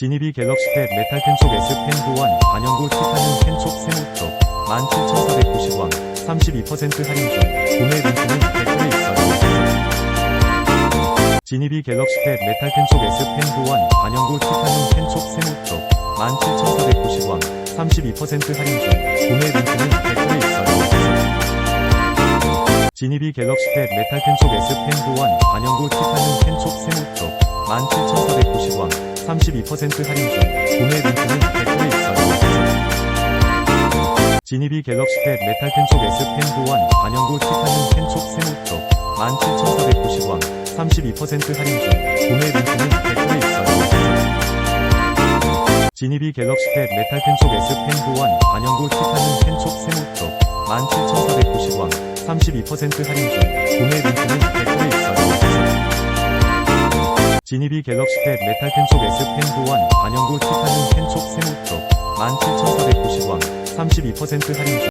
지니비 갤럭시 탭 메탈 펜촉 S 펜 보완 반영구 티타늄 펜촉 세모쪽 17,490원 32% 할인 중 구매 링크는 댓글에 있어요. 지니비 갤럭시 탭 메탈 펜촉 S 펜 보완 반영구 티타늄 펜촉 세모쪽 17,490원 32% 할인 중 구매 링크는 댓글에 있어요. 지니비 갤럭시 탭 메탈 펜촉 S 펜 보완 반영구 티타늄 펜촉 세모쪽 17,490원 32% 할인 중 구매 링크는 댓글에 있어요. 지니비 갤럭시 탭 메탈 펜촉 S 펜 보완 반영구 티타늄 펜촉 세모쪽 17,490원 32% 할인 중 구매 링크는 댓글에 있어요. 지니비 갤럭시 탭 메탈 펜촉 S 펜 보완 반영구 티타늄 펜촉 세모쪽 17,490원 32% 할인 중 구매 링크는 댓글에 있어요. 지니비 갤럭시 탭 메탈 펜촉 S 펜 보완 반영구 티타늄 펜촉 세모쪽 17,490원 32% 할인 중